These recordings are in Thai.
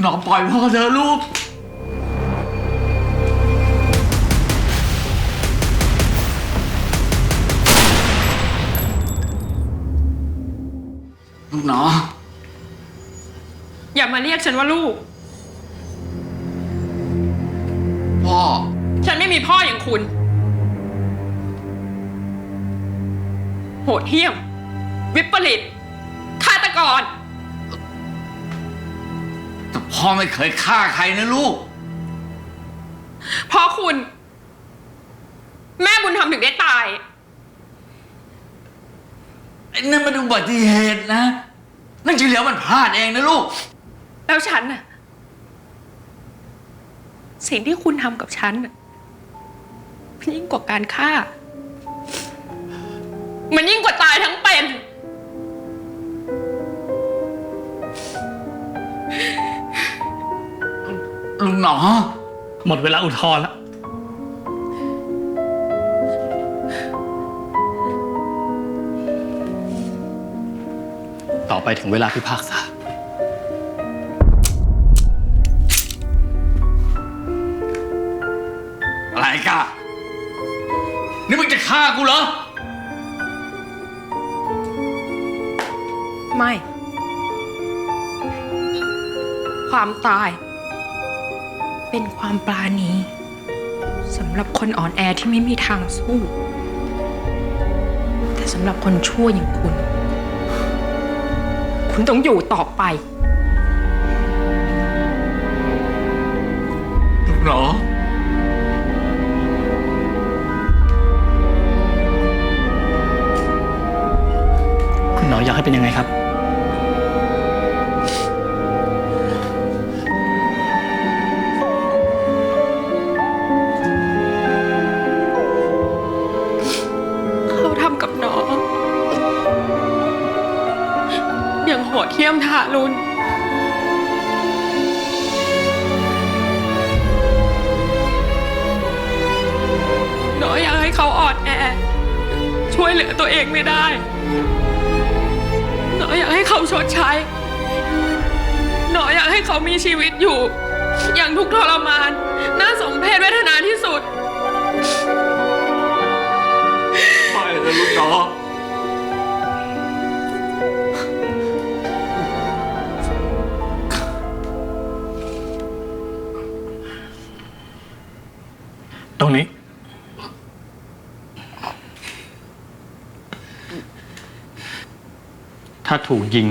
หนอปล่อยพ่อเธอะลูก ลูกหนอ อย่ามาเรียกฉันว่าลูก พ่อ ฉันไม่มีพ่ออย่างคุณ โหดเหี้ยม วิปริตฆาตกรแต่ พ่อไม่เคยฆ่าใครนะลูก เพราะคุณ แม่บุญธรรมถึงได้ตาย ไอ้นั่นมันอุบัติเหตุนะ นั่นจริงแล้วมันพลาดเองนะลูก แล้วฉันน่ะ สิ่งที่คุณทำกับฉันน่ะมันยิ่งกว่าการฆ่า มันยิ่งกว่าตายทั้งเป็น ลุงหนอ หมดเวลาอุทธรณ์แล้วต่อไปถึงเวลาพิพากษา อะไรกะนี่มึงจะฆ่ากูเหรอ ไม่ ความตาย เป็นความปราณีสำหรับคนอ่อนแอที่ไม่มีทางสู้ แต่สำหรับคนชั่วอย่างคุณ คุณต้องอยู่ต่อไปลุงหนอ คุณหนออยากให้เป็นยังไงครับ โหดเหี้ยมทารุณน้องอยากให้เขาอ่อนแอ ช่วยเหลือตัวเองไม่ได้น้องอยากให้เขาชดใช้น้องอยากให้เขามีชีวิตอยู่ อย่างทุกข์ทรมาน น่าสมเพชเวทนาที่สุดไม่เลยลุงหนอ ถ้าถูกยิง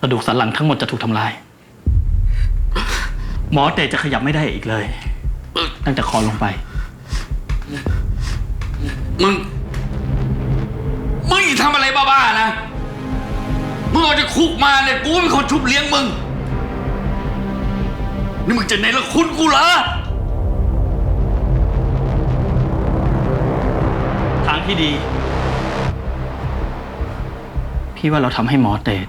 กระดูกสันหลังทั้งหมดจะถูกทำลาย หมอเตจะขยับไม่ได้อีกเลย ตั้งแต่คอลงไป มึง มึงอย่าทำอะไรบ้าๆนะ มึงออกจากคุกมาเนี่ยกูเป็นคนชุบเลี้ยงมึง นี่มึงจะในละคุณกูเหรอ ทางที่ดี พี่ว่าเราทำให้หมอเตด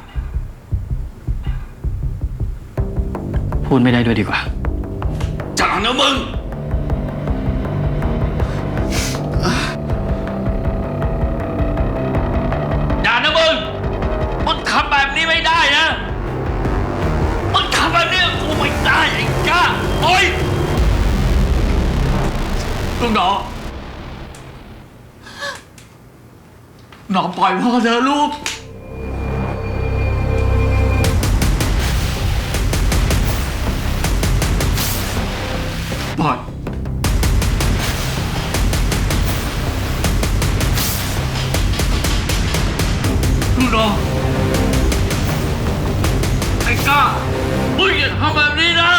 พูดไม่ได้ด้วยดีกว่า จังนะมึง อย่านะมึง มึงทำแบบนี้ไม่ได้นะ มึงทำแบบนี้กับกูไม่ได้ไอ้ก้าโอ้ยลูกหนอหนอปล่อยพ่อเธอะลูก ปล่อยลูกน้องไอ้ก้ามึงอย่าทำแบบนี้นะ